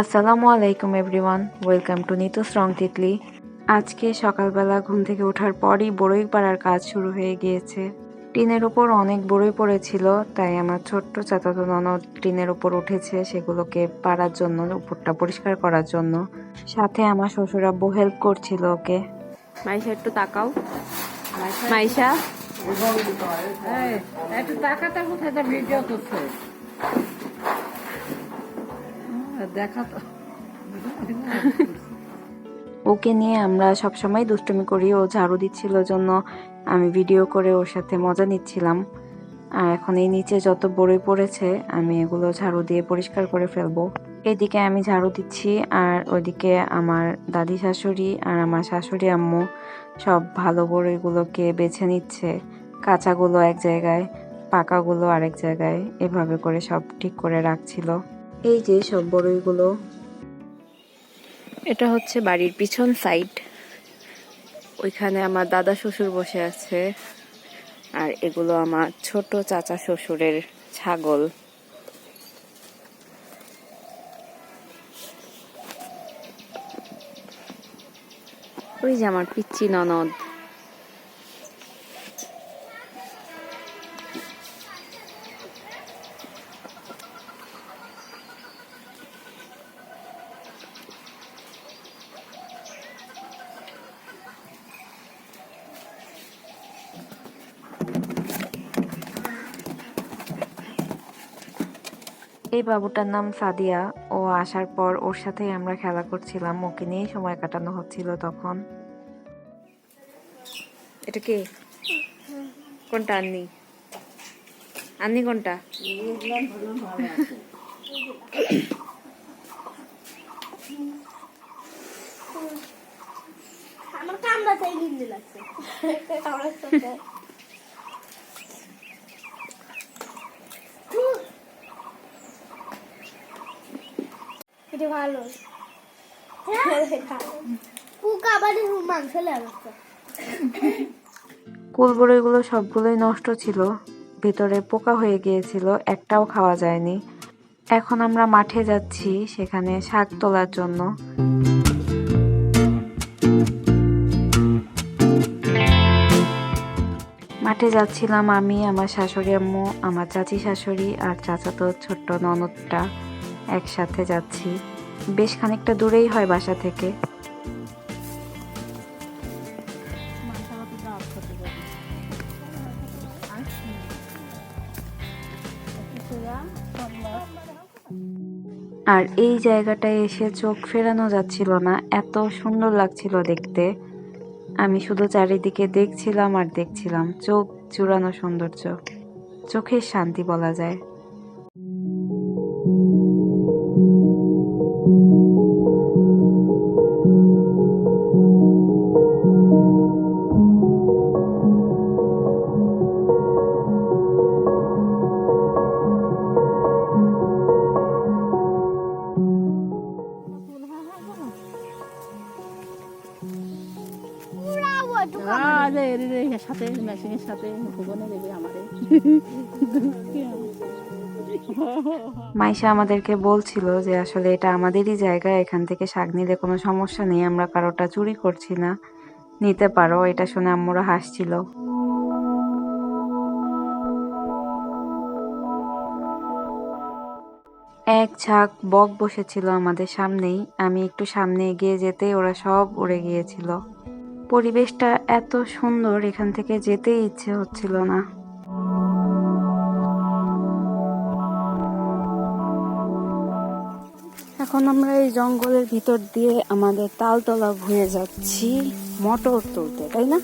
আসসালামু আলাইকুম everyone welcome to Nitu strong Titli. আজকে সকালবেলা ঘুম থেকে ওঠার পরই বড়ই পাড়ার কাজ শুরু হয়ে গিয়েছে। টিনের ওপর অনেক বড়ই পড়েছিল তাই আমার ছোট্ট চাচাতো ননদ টিনের ওপর উঠেছে সেগুলোকে পাড়ার জন্য উপরটা পরিষ্কার করার জন্য। সাথে আমার শ্বশুর আব্বু হেল্প করছিল ওকে। মাইশা একটু তাকাও। মাইশা? একটু টাকাটা কোথায় ভিডিও করছে। দেখা তো। ওকে নিয়ে আমরা সবসময় দুষ্টুমি করি, ও ঝাড়ু দিচ্ছিল জন্য আমি ভিডিও করে ওর সাথে মজা নিচ্ছিলাম। আর এখন এই নিচে যত বড়ই পড়েছে, আমি এগুলো ঝাড়ু দিয়ে পরিষ্কার করে ফেলব। এদিকে আমি ঝাড়ু দিচ্ছি, আর ওইদিকে আমার দাদি শাশুড়ি আর আমার শাশুড়ি আম্মু সব ভালো বড়ইগুলোকে বেছে নিচ্ছে। কাঁচাগুলো এক জায়গায়, পাকাগুলো আরেক জায়গায়, এভাবে করে সব ঠিক করে রাখছিল। এই যে সব বড়ইগুলো। এটা হচ্ছে বাড়ির পিছন সাইড ওইখানে আমার দাদা শ্বশুর বসে আছে। আর এগুলো আমার ছোট চাচা শ্বশুরের ছাগল। ওই যে আমার পিচ্ছি ননদ। এই বাবুটার নাম সাদিয়া। ও আসার পর ওর সাথেই আমরা খেলা করছিলাম। ওকে নিয়ে সময় কাটানো হচ্ছিল তখন। এটা কে? কোনটা আননি? আননি কোনটা? আমার কামড়াতেই গিন্দি লাগছে কামড়ার সাথে এটা ভালো। পোকা আবার মাংস লাগাচ্ছে কুলবড়িগুলো সবগুলোই নষ্ট ছিল। ভেতরে পোকা হয়ে গিয়েছিল একটাও খাওয়া যায়নি। এখন আমরা মাঠে যাচ্ছি সেখানে শাক তোলার জন্য। মাঠে যাচ্ছিলাম আমি আমার শাশুড়ি আম্মু আমার চাচি শাশুড়ি আর চাচাতো ছোট্ট ননদটা একসাথে যাচ্ছি। বেশ খানিকটা দূরেই হয় বাসা থেকে। আর এই জায়গাটায় এসে চোখ ফেরানো যাচ্ছিল না, এত সুন্দর লাগছিল দেখতে। আমি শুধু চারিদিকে দেখছিলাম আর দেখছিলাম, চোখ চূড়ানো সৌন্দর্য। চোখের শান্তি বলা যায়। মেশিনের সাথে ভুবনে দেবে আমারে মাইশা আমাদেরকে বলছিল যে আসলে এটা আমাদেরই জায়গা, এখান থেকে শাক নিলে কোনো সমস্যা নেই, আমরা কারোটা চুরি করছি না। নিতে পারো, এটা শুনে আম্মুরা হাসছিল। এক ঝাঁক বক বসেছিল আমাদের সামনেই। আমি একটু সামনে এগিয়ে যেতেই ওরা সব উড়ে গিয়েছিল। পরিবেশটা এত সুন্দর, এখান থেকে যেতেই ইচ্ছে হচ্ছিল না। এখন আমরা এই জঙ্গলের ভিতর দিয়ে আমাদের তালতলা ঘুরে যাচ্ছি, মটর তুলতে, তাই না?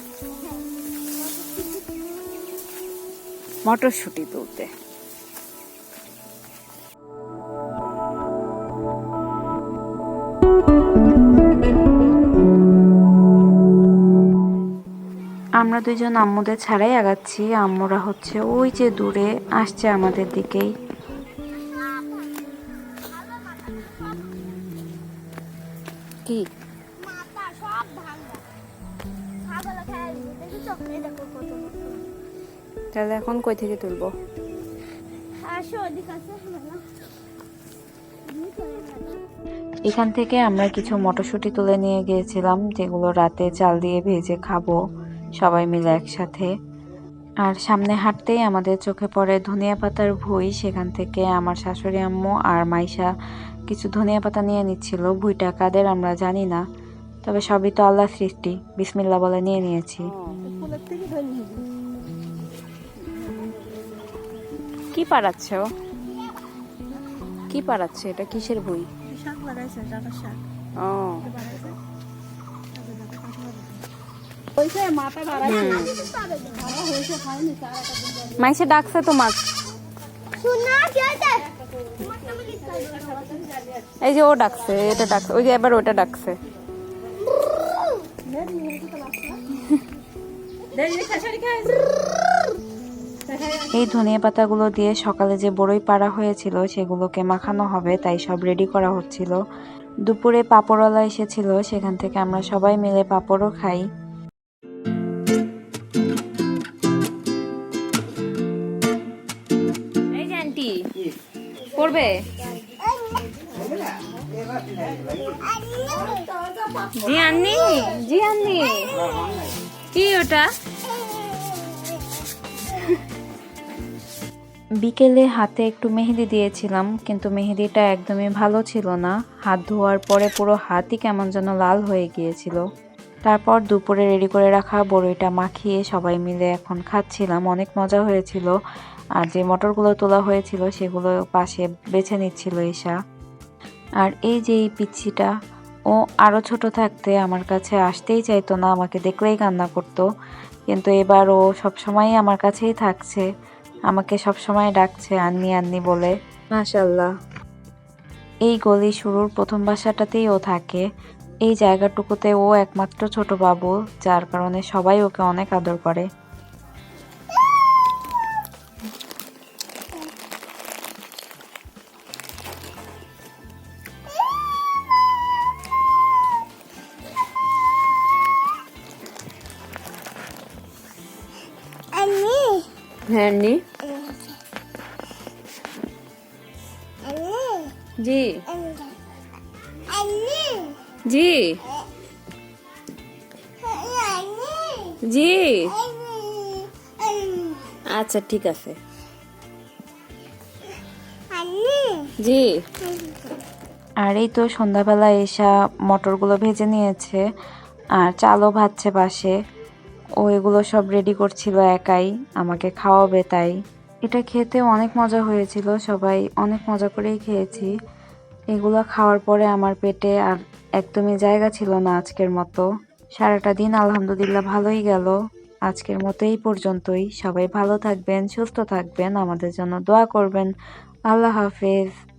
মটরশুটি তুলতে। আমরা দুজন আম্মুদের ছাড়াই আগাচ্ছি। আম্মুরা হচ্ছে ওই যে দূরে আসছে আমাদের দিকেই। কি? তাহলে এখন কই থেকে তুলবো? এখান থেকে আমরা কিছু মটরশুঁটি তুলে নিয়ে গিয়েছিলাম যেগুলো রাতে চাল দিয়ে ভেজে খাব। সবাই মিলে একসাথে। আর সামনে হাঁটতেই আমাদের চোখে পড়ে ধনিয়া পাতার ভুঁই। সেখান থেকে আমার শাশুড়ি আম্মু আর মাইশা কিছু ধনিয়া পাতা নিয়ে নিচ্ছিল। ভুঁইটা কাদের আমরা জানি না তবে সবই তো আল্লাহ সৃষ্টি। বিসমিল্লা বলে নিয়ে নিয়েছি। কি পাড়াচ্ছ? কি পাড়াচ্ছে? এটা কিসের বই শাক ও। মাইসে ডাকছে আছে এই যে ও ডাকছে এটা ডাকছে ওই যে এবার ওটা ডাকছে। এই ধনিয়া পাতাগুলো দিয়ে সকালে যে বড়ই পাড়া হয়েছিল সেগুলোকে মাখানো হবে তাই সব রেডি করা হচ্ছিল। দুপুরে পাঁপড়ওয়ালা এসেছিল সেখান থেকে আমরা সবাই মিলে পাঁপড়ও খাই। করবে? জি আন্নি জি আন্নি কি ওটা? বিকেলে হাতে একটু মেহেদি দিয়েছিলাম, কিন্তু মেহেদিটা একদমই ভালো ছিল না। হাত ধোয়ার পরে পুরো হাতই কেমন যেন লাল হয়ে গিয়েছিল। তারপর দুপুরে রেডি করে রাখা বড়ইটা মাখিয়ে সবাই মিলে এখন খাচ্ছিলাম। অনেক মজা হয়েছিল। আর যে মটরগুলো তোলা হয়েছিল সেগুলো পাশে বেছে নিচ্ছিল ঈশা। আর এই যে এই পিচ্ছিটা, ও আরও ছোট থাকতে আমার কাছে আসতেই চাইতো না, আমাকে দেখলেই কান্না করতো। কিন্তু এবার ও সবসময়ই আমার কাছেই থাকছে। আমাকে সবসময় ডাকছে, আন্নি আন্নি, বলে। মাশাল্লাহ এই গলি শুরুর প্রথম বাসাটাতেই ও থাকে। এই জায়গাটুকুতে ও একমাত্র ছোট বাবু যার কারণে সবাই ওকে অনেক আদর করে। হ্যাঁ জি। জি। জি। আচ্ছা ঠিক আছে। জি। আর এই তো সন্ধ্যাবেলা এসা মটরগুলো ভেজে নিয়েছে, আর চালও ভাজছে পাশে। ও এগুলো সব রেডি করছিল একাই, আমাকে খাওয়াবে তাই। এটা খেতে অনেক মজা হয়েছিল, সবাই অনেক মজা করেই খেয়েছি। এগুলো খাওয়ার পরে আমার পেটে আর একদমই জায়গা ছিল না আজকের মতো। সারাটা দিন আলহামদুলিল্লাহ ভালোই গেল। আজকের মতো এই পর্যন্তই। সবাই ভালো থাকবেন, সুস্থ থাকবেন। আমাদের জন্য দোয়া করবেন। আল্লাহ হাফেজ।